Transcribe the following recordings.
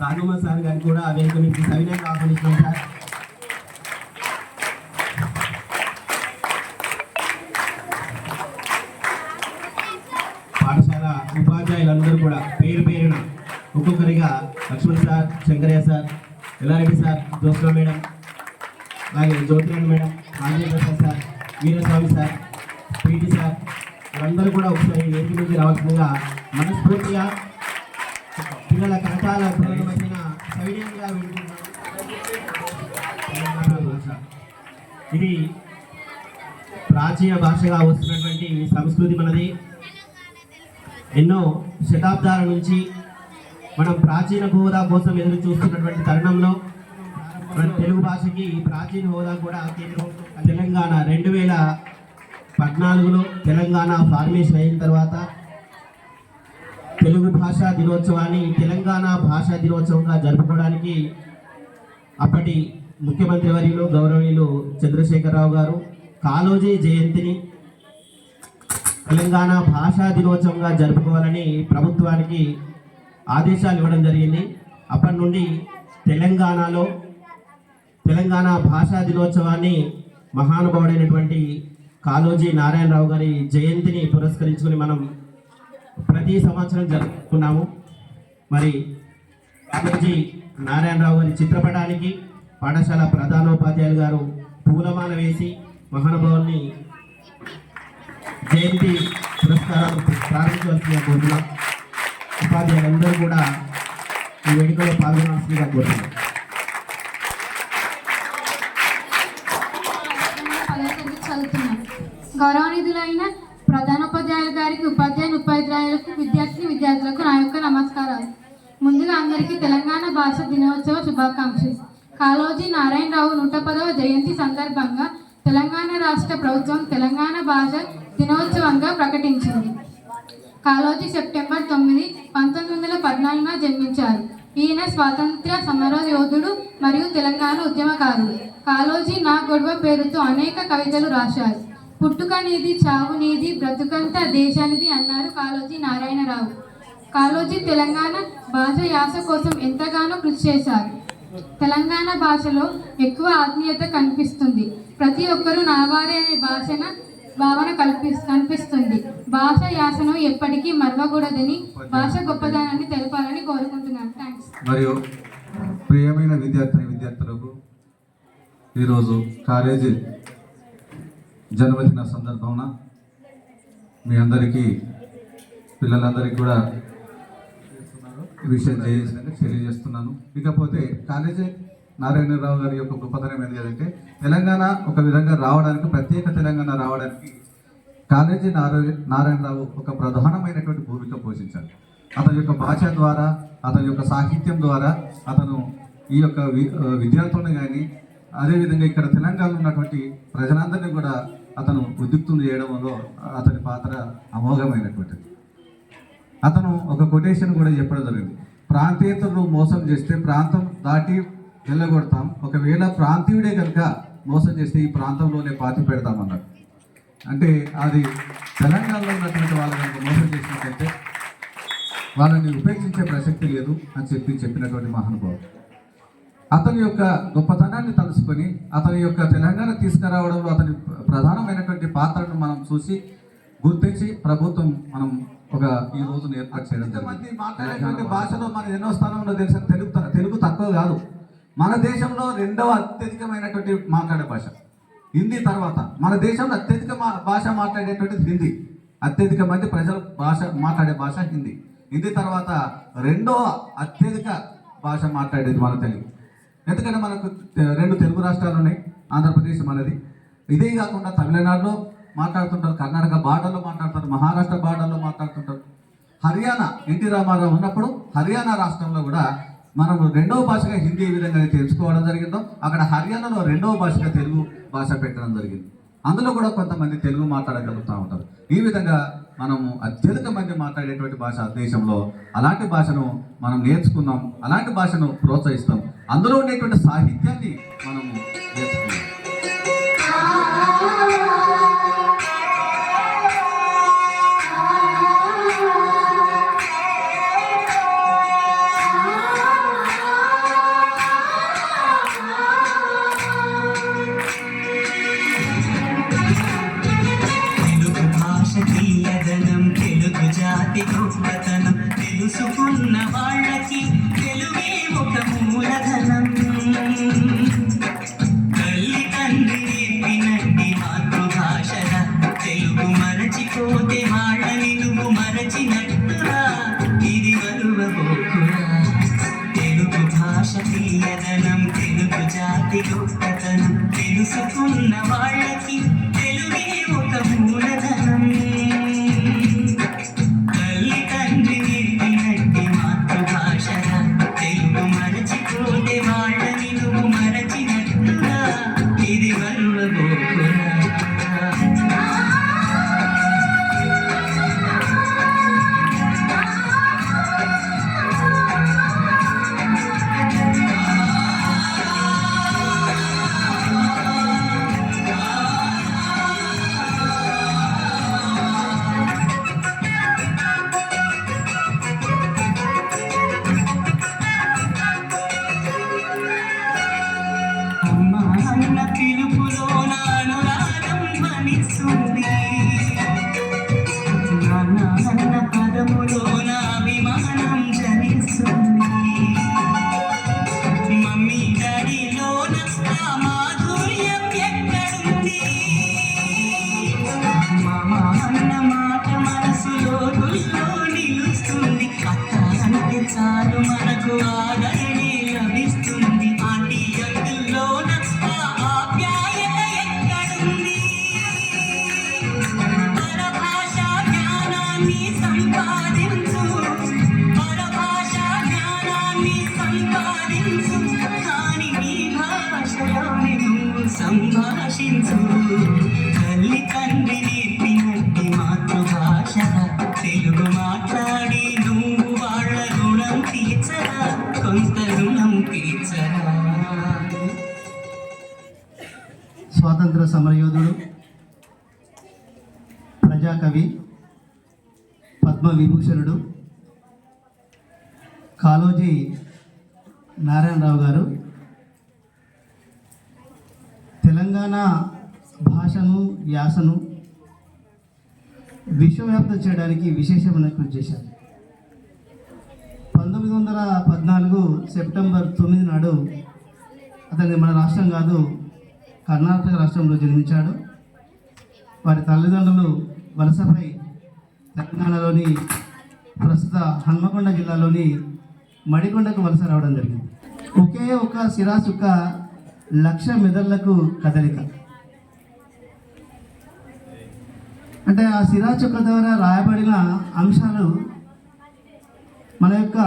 Raghava sir గారికి కూడా వేదిక మీకు సవినయంగా ఆహ్వానిస్తున్నాం సార్. పాఠశాల ఉపాధ్యాయులందరూ కూడా పేరు పేరున ఒక్కొక్కరిగా Laxman sir Shankaraiah sir Yellareddy sir Jyotsna madam అలాగే Jyothirani madam Rajendra Prasad sir Veeraswamy sir P T sir వీళ్ళందరూ కూడా ఒకసారి వేదిక నుంచి రావాల్సిందిగా మనస్ఫూర్తిగా పిల్లల కరటాల పిల్లల సైన్యంగా తెలంగాణ భాష. ఇది ప్రాచీన భాషగా వస్తున్నటువంటి సంస్కృతి మనది. ఎన్నో శతాబ్దాల నుంచి మనం ప్రాచీన హోదా కోసం ఎదురు చూస్తున్నటువంటి తరుణంలో మన తెలుగు భాషకి ప్రాచీన హోదా కూడా తెలంగాణ రెండు వేల పద్నాలుగులో తెలంగాణ ఫార్మేషన్ అయిన తర్వాత తెలుగు భాషా దినోత్సవాన్ని తెలంగాణ భాషా దినోత్సవంగా జరుపుకోవడానికి అప్పటి ముఖ్యమంత్రి వర్యులు గౌరవనీయులు చంద్రశేఖరరావు గారు కాలోజీ జయంతిని తెలంగాణ భాషా దినోత్సవంగా జరుపుకోవాలని ప్రభుత్వానికి ఆదేశాలు ఇవ్వడం జరిగింది. అప్పటి నుండి తెలంగాణలో తెలంగాణ భాషా దినోత్సవాన్ని మహానుభావుడైనటువంటి కాలోజీ నారాయణరావు గారి జయంతిని పురస్కరించుకుని మనం ప్రతి సంవత్సరం జరుపుకున్నాము. మరి కాళోజీ నారాయణరావు గారి చిత్రపటానికి పాఠశాల ప్రధానోపాధ్యాయులు గారు పూలమాల వేసి మహానుభావుల్ని జయంతి పురస్కారాలు ప్రారంభించవలసిందిగా కోరుతున్నాం. ఉపాధ్యాయులందరూ కూడా ఈ వేడుకలో పాల్గొనవలసిందిగా కోరుతున్నాం. గౌరవనిధులైన ప్రధానోపాధ్యాయులు గారికి ఉపాధ్యాయ ఉపాధ్యాయులకు విద్యార్థి విద్యార్థులకు నా యొక్క నమస్కారాలు. ముందుగా అందరికీ తెలంగాణ భాష దినోత్సవ శుభాకాంక్షలు. కాళోజీ నారాయణరావు నూట పదవ జయంతి సందర్భంగా తెలంగాణ రాష్ట్ర ప్రభుత్వం తెలంగాణ భాష దినోత్సవంగా ప్రకటించింది. కాళోజీ సెప్టెంబర్ తొమ్మిది పంతొమ్మిది వందల పద్నాలుగున జన్మించారు. ఈయన స్వాతంత్ర్య సమర యోధుడు మరియు తెలంగాణ ఉద్యమకారుడు. కాళోజీ నా గొడవ పేరుతో అనేక కవితలు రాశారు. పుట్టుక నీది చావు నీది బ్రతుకంతా దేశానిది అన్నారు కాళోజీ నారాయణరావు. కాళోజీ తెలంగాణ భాష యాస కోసం ఎంతగానో కృషి చేశారు. తెలంగాణ భాషలో ఎక్కువ ఆత్మీయత కనిపిస్తుంది. ప్రతి ఒక్కరూ నావారే అనే భాషన భావన కల్పి కనిపిస్తుంది. భాష యాసను ఎప్పటికీ మరవకూడదని భాష గొప్పదనాన్ని తెలపాలని కోరుకుంటున్నాను. థ్యాంక్స్ మరియు ప్రియమైన విద్యార్థిని విద్యార్థులకు ఈరోజు కాలేజీ జన్మదిన సందర్భమున మీ అందరికీ పిల్లలందరికీ కూడా విషయం చేయాల్సిందని తెలియజేస్తున్నాను. ఇకపోతే కాలేజీ నారాయణరావు గారి యొక్క గొప్పతనం ఏంటి అంటే తెలంగాణ ఒక విధంగా రావడానికి ప్రత్యేక తెలంగాణ రావడానికి కాలేజీ నారాయణ నారాయణరావు ఒక ప్రధానమైనటువంటి భూమిక పోషించారు. అతని యొక్క భాష ద్వారా అతని యొక్క సాహిత్యం ద్వారా అతను ఈ యొక్క వి- విద్యార్థులను కానీ అదేవిధంగా ఇక్కడ తెలంగాణలో ఉన్నటువంటి ప్రజలందరినీ కూడా అతను ఉద్యుక్తులు చేయడంలో అతని పాత్ర అమోఘమైనటువంటిది. అతను ఒక కొటేషన్ కూడా చెప్పడం జరిగింది. ప్రాంతీయతను మోసం చేస్తే ప్రాంతం దాటి వెళ్ళగొడతాం. ఒకవేళ ప్రాంతీయుడే కనుక మోసం చేస్తే ఈ ప్రాంతంలోనే పాతి పెడతామన్నాడు అంటే అది తెలంగాణలో ఉన్నటువంటి వాళ్ళు కనుక మోసం చేసినట్లయితే వాళ్ళని ఉపేక్షించే ప్రసక్తి లేదు అని చెప్పి చెప్పినటువంటి మహానుభావుడు. అతని యొక్క గొప్పతనాన్ని తలుసుకొని అతని యొక్క తెలంగాణ తీసుకురావడంలో అతని ప్రధానమైనటువంటి పాత్రను మనం చూసి గుర్తించి ప్రభుత్వం మనం ఒక ఈ రోజు ఏర్పాటు చేయడం జరిగింది. మాట్లాడేటువంటి భాషలో మన ఎన్నో స్థానంలో తెలిసిన తెలుగు తెలుగు తక్కువ కాదు. మన దేశంలో రెండవ అత్యధికమైనటువంటి మాట్లాడే భాష హిందీ తర్వాత. మన దేశంలో అత్యధిక మా- భాష మాట్లాడేటువంటిది హిందీ. అత్యధిక మంది ప్రజలు భాష మాట్లాడే భాష హిందీ. హిందీ తర్వాత రెండవ అత్యధిక భాష మాట్లాడేది మన తెలుగు. ఎందుకంటే మనకు రెండు తెలుగు రాష్ట్రాలు ఉన్నాయి ఆంధ్రప్రదేశ్ మనది. ఇదే కాకుండా తమిళనాడులో మాట్లాడుతుంటారు కర్ణాటక బార్డర్లో మాట్లాడతారు మహారాష్ట్ర బార్డర్లో మాట్లాడుతుంటారు. హర్యానా ఎన్టీ రామారావు ఉన్నప్పుడు హర్యానా రాష్ట్రంలో కూడా మనం రెండవ భాషగా హిందీ ఏ విధంగా తెలుసుకోవడం జరిగిందో అక్కడ హర్యానాలో రెండవ భాషగా తెలుగు భాష పెట్టడం జరిగింది. అందులో కూడా కొంతమంది తెలుగు మాట్లాడగలుగుతూ ఉంటారు. ఈ విధంగా మనము అత్యధిక మంది మాట్లాడేటువంటి భాష దేశంలో అలాంటి భాషను మనం నేర్చుకున్నాం అలాంటి భాషను ప్రోత్సహిస్తాం. అందులో ఉండేటువంటి సాహిత్యాన్ని మనము నేర్చుకున్నాం ఉన్న వాళ్ళకి తెలుగే ఒక మూలధనం. తల్లి తండ్రి నేర్పినట్టి మాతృభాషగా తెలుగు మరచిపోతే వాళ్ళని నువ్వు మరచినట్టురా. ఇది వరువబోకురా తెలుగు భాష తీయదనం తెలుగు జాతి గొప్పతనం. తెలుసుకున్న వాళ్ళకి అన్న మాట మనసులో గుళ్ళో నిలుస్తుంది. అత్త అంటే చాలు మనకు ఆదరణే లభిస్తుంది. ఆంటీ అంకుల్లోన ఆ ఆప్యాయత ఎక్కడుంది? జ్ఞానాన్ని సంపాదించు. పరభాషా జ్ఞానాన్ని సంపాదించు. కానీ నీ భాషలో నువ్వు సంభాషించు. స్వాతంత్ర సమరయోధుడు ప్రజాకవి పద్మ విభూషణుడు కాళోజీ నారాయణరావు గారు. తెలంగాణ భాషను యాసను విశ్వవ్యాప్తం చేయడానికి విశేషమైన కృషి చేశారు. పంతొమ్మిది వందల పద్నాలుగు సెప్టెంబర్ తొమ్మిది నాడు అతని మన రాష్ట్రం కాదు కర్ణాటక రాష్ట్రంలో జన్మించాడు. వారి తల్లిదండ్రులు వలసపై తెలంగాణలోని ప్రస్తుత హన్మకొండ జిల్లాలోని మడికొండకు వలస రావడం జరిగింది. ఒకే ఒక సిరాచుక్క లక్ష మెదళ్ళకు కదలిక. అంటే ఆ సిరాచుక్క ద్వారా రాయబడిన అంశాలు మన యొక్క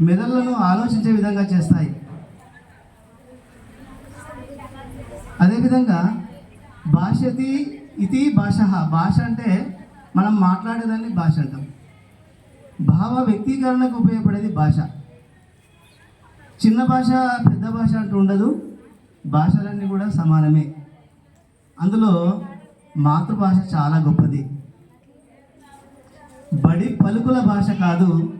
మెదళ్ళను ఆలోచించే విధంగా చేస్తాయి. అదేవిధంగా భాషతి ఇది భాష. భాష అంటే మనం మాట్లాడేదాన్ని భాష అంటాం. భావ వ్యక్తీకరణకు ఉపయోగపడేది భాష. చిన్న భాష పెద్ద భాష అంటూ ఉండదు. భాషలన్నీ కూడా సమానమే. అందులో మాతృభాష చాలా గొప్పది. బడి పలుకుల భాష కాదు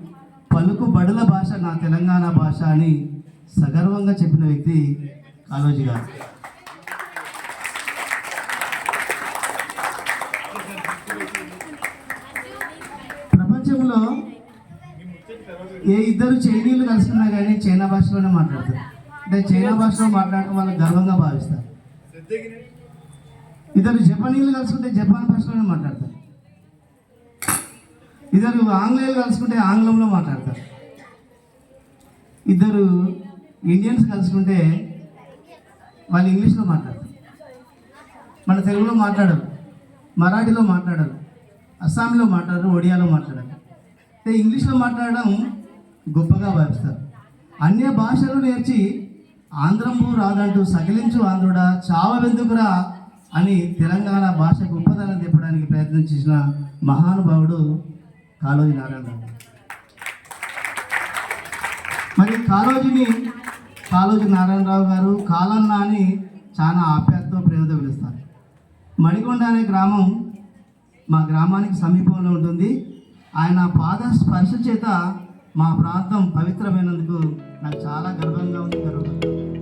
పలుకు బడుల భాష నా తెలంగాణ భాష అని సగర్వంగా చెప్పిన వ్యక్తి కాలోజీ గారు. ఏ ఇద్దరు చైనీయులు కలుసుకున్నా కానీ చైనా భాషలోనే మాట్లాడతారు. అంటే చైనా భాషలో మాట్లాడటం వాళ్ళకి గర్వంగా భావిస్తారు. ఇద్దరు జపనీయులు కలుసుకుంటే జపాన్ భాషలోనే మాట్లాడతారు. ఇద్దరు ఆంగ్లేయులు కలుసుకుంటే ఆంగ్లంలో మాట్లాడతారు. ఇద్దరు ఇండియన్స్ కలుసుకుంటే వాళ్ళు ఇంగ్లీష్లో మాట్లాడతారు. మన తెలుగులో మాట్లాడరు మరాఠీలో మాట్లాడరు అస్సాంలో మాట్లాడరు ఒడియాలో మాట్లాడరు. అంటే ఇంగ్లీష్లో మాట్లాడడం గొప్పగా భావిస్తారు. అన్య భాషలు నేర్చి ఆంధ్రంబు రాదంటూ సకిలించు ఆంధ్రుడా చావెందుకురా అని తెలంగాణ భాష గొప్పదనం చెప్పడానికి ప్రయత్నించిన మహానుభావుడు కాళోజీ నారాయణరావు మరి కాళోజీని కాళోజీ నారాయణరావు గారు కాలన్న అని చాలా ఆప్యాయతతో ప్రేమతో పిలుస్తారు మడికొండ అనే గ్రామం మా గ్రామానికి సమీపంలో ఉంటుంది. ఆయన పాద స్పర్శ చేత మా ప్రాంతం పవిత్రమైనందుకు నాకు చాలా గర్వంగా ఉంది గర్వంగా